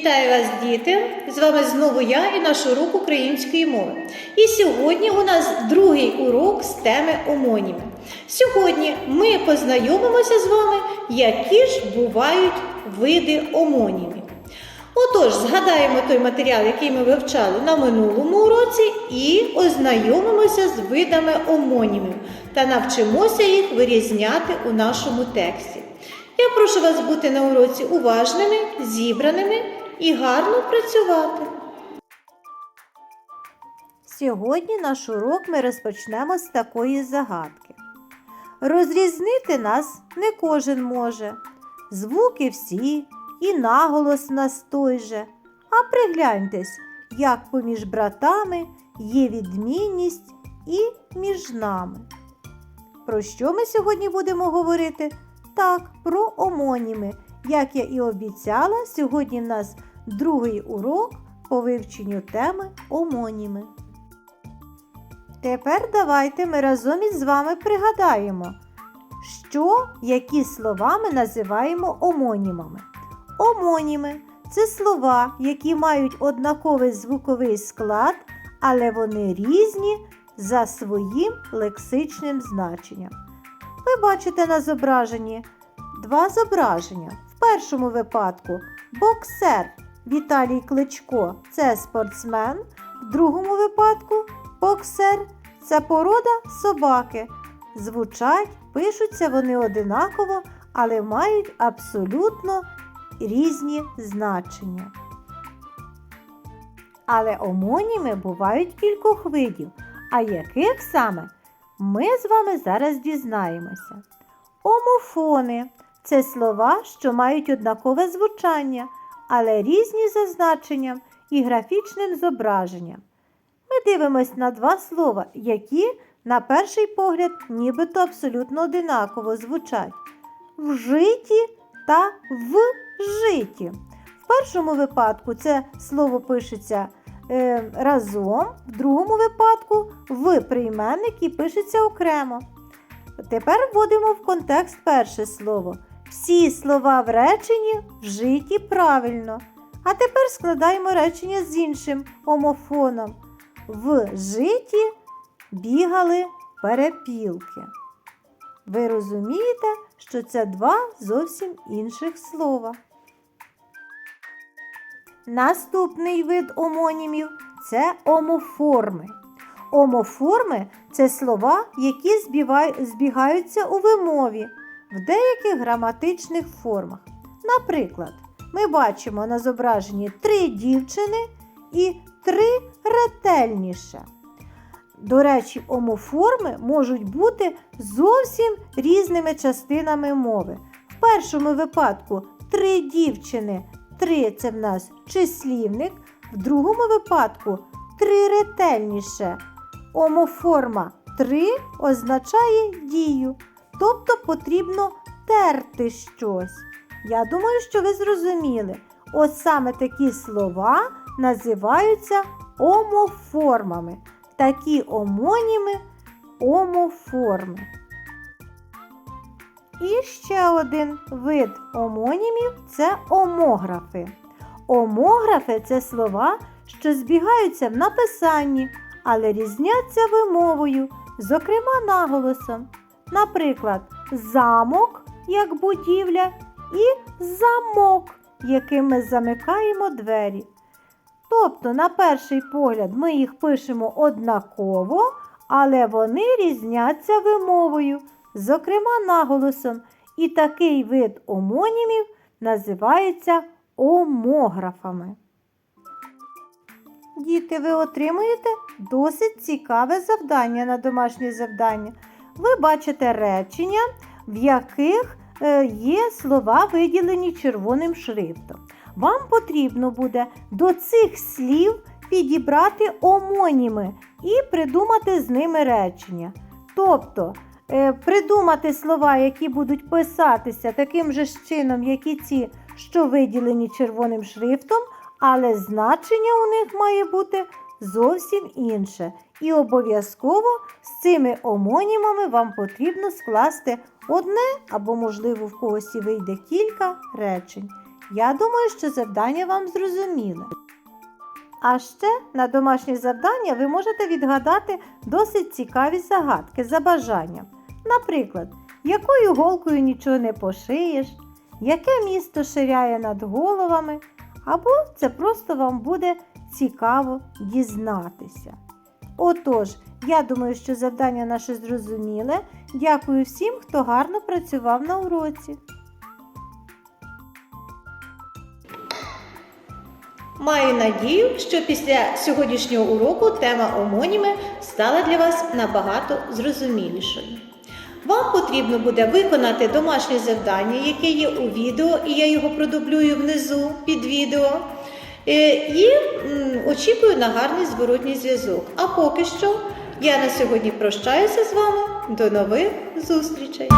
Вітаю вас, діти! З вами знову я і наш урок української мови. І сьогодні у нас другий урок з теми омоніми. Сьогодні ми познайомимося з вами, які ж бувають види омонімів. Отож, згадаємо той матеріал, який ми вивчали на минулому уроці, і ознайомимося з видами омонімів та навчимося їх вирізняти у нашому тексті. Я прошу вас бути на уроці уважними, зібраними і гарно працювати. Сьогодні наш урок ми розпочнемо з такої загадки. Розрізнити нас не кожен може. Звуки всі, і наголос нас той же. А пригляньтесь, як поміж братами є відмінність і між нами. Про що ми сьогодні будемо говорити? Так, про омоніми. Як я і обіцяла, сьогодні в нас другий урок по вивченню теми омоніми. Тепер давайте ми разом із вами пригадаємо, що які слова ми називаємо омонімами. Омоніми це слова, які мають однаковий звуковий склад, але вони різні за своїм лексичним значенням. Ви бачите на зображенні два зображення. В першому випадку боксер Віталій Кличко це спортсмен, в другому випадку боксер це порода собаки. Звучать, пишуться вони одинаково, але мають абсолютно різні значення. Але омоніми бувають кількох видів. А яких саме? Ми з вами зараз дізнаємося. Омофони це слова, що мають однакове звучання, але різні за значенням і графічним зображенням. Ми дивимось на два слова, які, на перший погляд, нібито абсолютно одинаково звучать вжиті та вжиті. В першому випадку це слово пишеться е, разом, в другому випадку в прийменник і пишеться окремо. Тепер вводимо в контекст перше слово. Всі слова в реченні вжиті правильно. А тепер складаємо речення з іншим омофоном. В житі бігали перепілки. Ви розумієте, що це два зовсім інших слова. Наступний вид омонімів це омоформи. Омоформи це слова, які збігаються у вимові в деяких граматичних формах. Наприклад, ми бачимо на зображенні три дівчини і три ретельніше. До речі, омоформи можуть бути зовсім різними частинами мови. В першому випадку три дівчини, три це в нас числівник, в другому випадку три ретельніше. Омоформа три означає дію, тобто потрібно терти щось. Я думаю, що ви зрозуміли. Ось саме такі слова називаються омоформами. Такі омоніми омоформи. І ще один вид омонімів це омографи. Омографи це слова, що збігаються в написанні, але різняться вимовою, зокрема наголосом. Наприклад, замок як будівля і замок, яким ми замикаємо двері. Тобто, на перший погляд, ми їх пишемо однаково, але вони різняться вимовою, зокрема наголосом. І такий вид омонімів називається омографами. Діти, ви отримуєте досить цікаве завдання на домашнє завдання. Ви бачите речення, в яких е, є слова виділені червоним шрифтом. Вам потрібно буде до цих слів підібрати омоніми і придумати з ними речення. Тобто е, придумати слова, які будуть писатися таким же чином, як і ці, що виділені червоним шрифтом, але значення у них має бути зовсім інше. І обов'язково з цими омонімами вам потрібно скласти одне або, можливо, в когось і вийде кілька речень. Я думаю, що завдання вам зрозуміле. А ще на домашні завдання ви можете відгадати досить цікаві загадки за бажанням. Наприклад, якою голкою нічого не пошиєш, яке місто ширяє над головами, або це просто вам буде цікаво дізнатися. Отож, я думаю, що завдання наше зрозуміле. Дякую всім, хто гарно працював на уроці. Маю надію, що після сьогоднішнього уроку тема омоніми стала для вас набагато зрозумілішою. Вам потрібно буде виконати домашнє завдання, яке є у відео, і я його продублюю внизу під відео. Е, І очікую на гарний зворотній зв'язок. А поки що я на сьогодні прощаюся з вами. До нових зустрічей!